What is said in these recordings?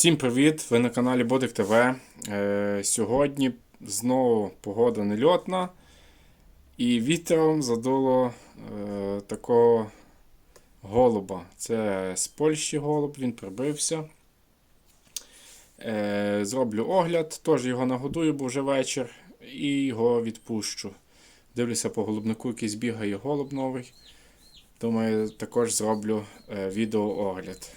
Всім привіт! Ви на каналі Бодик ТВ. Е, сьогодні знову погода нельотна. І вітром задуло е, такого голуба. Це з Польщі голуб, він прибився. Е, зроблю огляд, теж його нагодую, бо вже вечір, і його відпущу. Дивлюся по голубнику, якийсь бігає голуб новий. Думаю, також зроблю відеоогляд.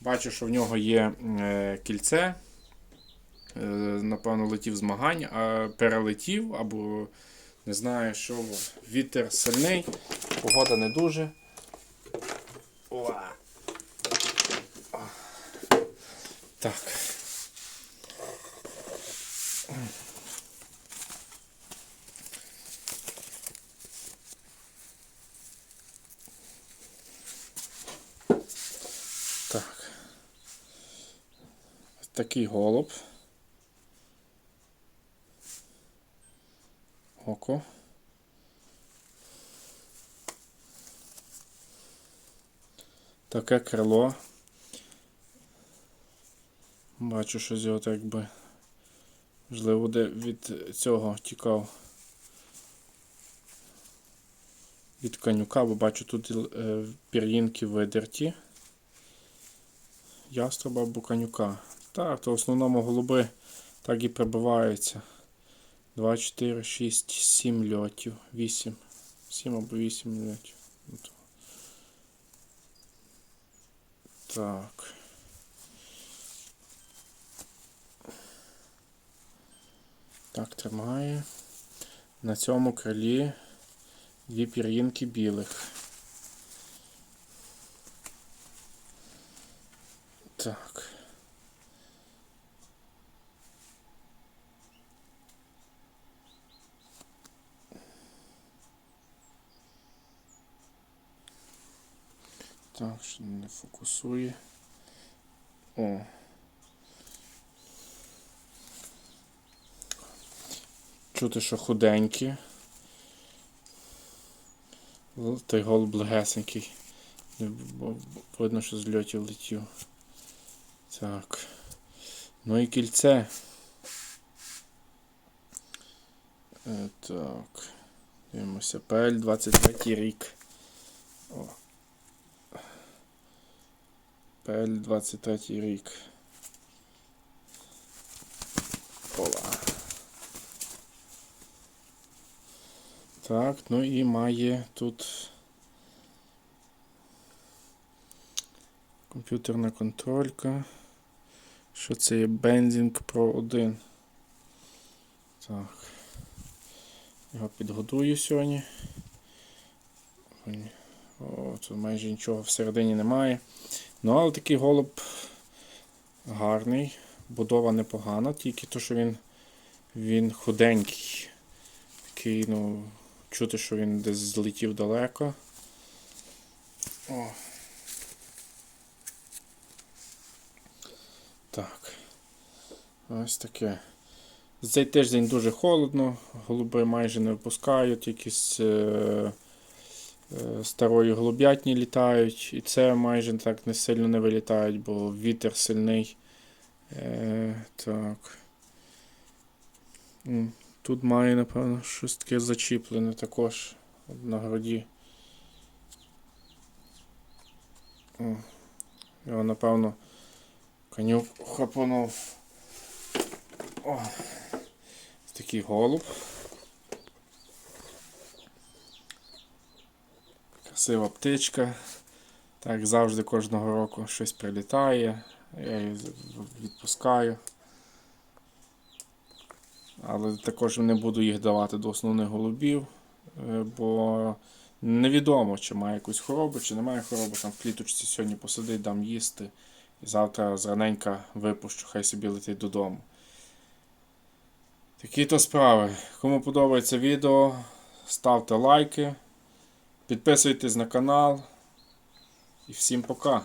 Бачу, що в нього є е, кільце. Е, напевно, летів змагань, а перелетів, або не знаю, що вітер сильний, погода не дуже. Так. Такий голуб. Око. Таке крило. Бачу, що з його так би можливо де від цього тікав. Від конюка, бо бачу тут е, пір'їнки видерті ястреба або конюка. Так, то в основному голуби так і прибиваються. 2, 4, 6, 7 льотів. 8. 7 або 8 льотів. Так. Так, тримає. На цьому крилі дві пір'їнки білих. Так. Так, що не фокусує. О. Чути, що худенькі. Той голуб легесенький. Не б- б- Видно, що з льотів летів. Так. Ну і кільце. Е, так. Дивимося. ПЛ 23 рік. О. ПЛ 23 рік. Ола. Так, ну і має тут комп'ютерна контролька. Що це є Benzing Pro 1. Так. Його підготую сьогодні. О, тут майже нічого всередині немає. Ну, але такий голуб гарний, будова непогана, тільки то, що він, він худенький. Такий, ну, чути, що він десь злетів далеко. О. Так. Ось таке. За цей тиждень дуже холодно, голуби майже не випускають, якісь е, старої голуб'ятні літають, і це майже так не сильно не вилітають, бо вітер сильний. Е, так. Тут має, напевно, щось таке зачіплене також на груді. Його, напевно, конюк хапанув. О, такий голуб. Красива птичка. Так завжди кожного року щось прилітає. Я її відпускаю. Але також не буду їх давати до основних голубів, е, бо невідомо, чи має якусь хворобу, чи немає хвороби. Там в кліточці сьогодні посидить, дам їсти. І завтра зраненька випущу, хай собі летить додому. Такі то справи. Кому подобається відео, ставте лайки, підписуйтесь на канал. І всім пока.